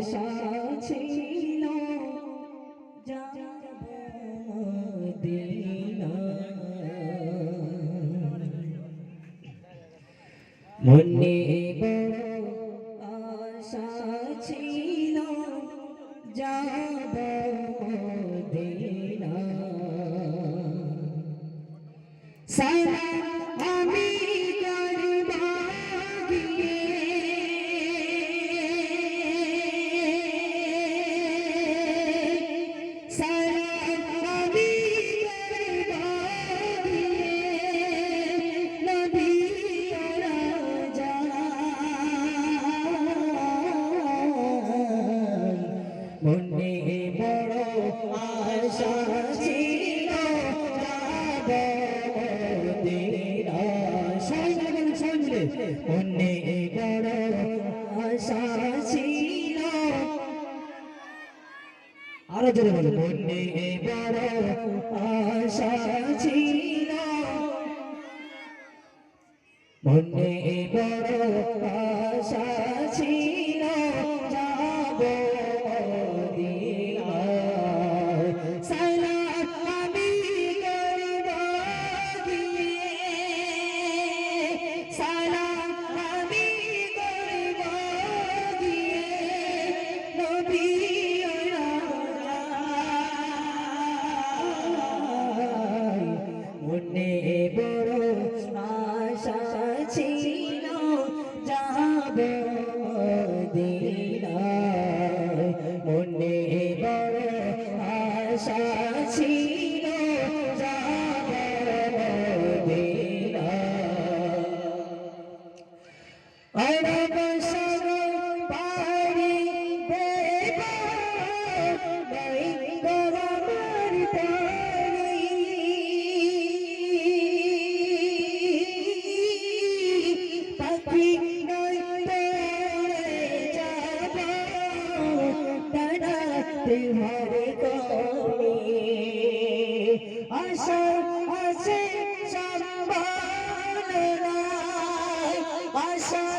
আশা ছিল মনে আশা ছিল যাব মদিনা সারা মনে বড় আশা ছিল মনে বড় আশা ছিল। আরও জোরে বলো মনে বড় আশা ছিল। মনে বড় আশা ছিল। আশা ছিল যাব মনে বড় আশা ছিল যাব দিনায় तुम्हारे कोने आशा आशे संभालना आशा